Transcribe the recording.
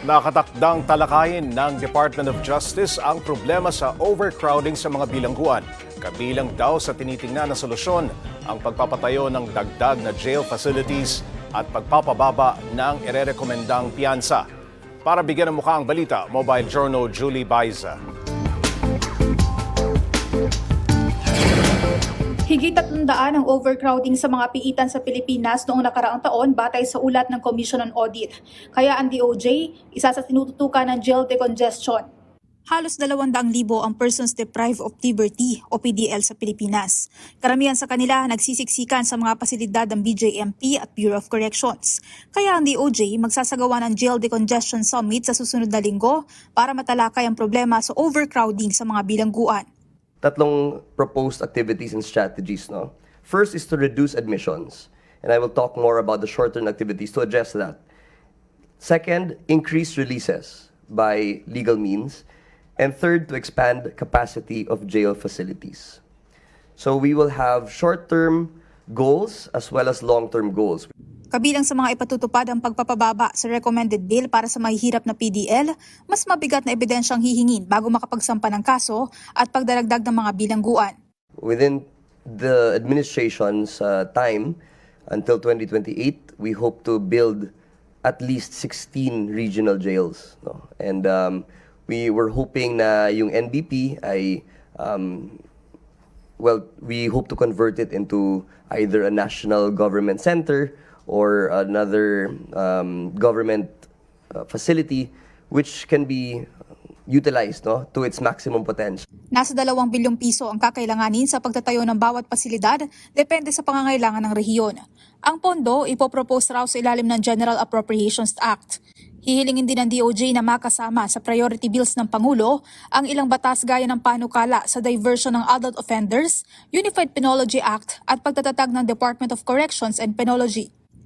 Nakatakdang talakayin ng Department of Justice ang problema sa overcrowding sa mga bilangguan. Kabilang daw sa tinitingnan na solusyon ang pagpapatayo ng dagdag na jail facilities at pagpapababa ng irerekomendang piyansa. Para bigyan ng mukha ang balita, Mobile Journal Julie Baiza. Higit at tandaan ang overcrowding sa mga piitan sa Pilipinas noong nakaraang taon batay sa ulat ng Commission on Audit. Kaya ang DOJ, isa sa tinututukan ng jail decongestion. Halos 200,000 ang persons deprived of liberty o PDL sa Pilipinas. Karamihan sa kanila nagsisiksikan sa mga pasilidad ng BJMP at Bureau of Corrections. Kaya ang DOJ magsasagawa ng Jail Decongestion Summit sa susunod na linggo para matalakay ang problema sa overcrowding sa mga bilangguan. Tatlong proposed activities and strategies. No? First is to reduce admissions, and I will talk more about the short-term activities to address that. Second, increase releases by legal means. And third, to expand capacity of jail facilities. So we will have short-term goals as well as long-term goals. Kabilang sa mga ipatutupad ang pagpapababa sa recommended bill para sa mahihirap na PDL, mas mabigat na ebidensyang hihingin bago makapagsampa ng kaso at pagdaragdag ng mga bilangguan. Within the administration's uh, time until 2028, we hope to build at least 16 regional jails. No? And um, we were hoping na yung NBP ay um, well, we hope to convert it into either a national government center or another um, government uh, facility which can be utilized no, to its maximum potential. Nasa 2 bilyong piso ang kakailanganin sa pagtatayo ng bawat pasilidad depende sa pangangailangan ng rehiyon. Ang pondo ipopropose raw sa ilalim ng General Appropriations Act. Hihilingin din ng DOJ na makasama sa priority bills ng Pangulo ang ilang batas gaya ng panukala sa diversion ng adult offenders, Unified Penology Act at pagtatatag ng Department of Corrections and Penology.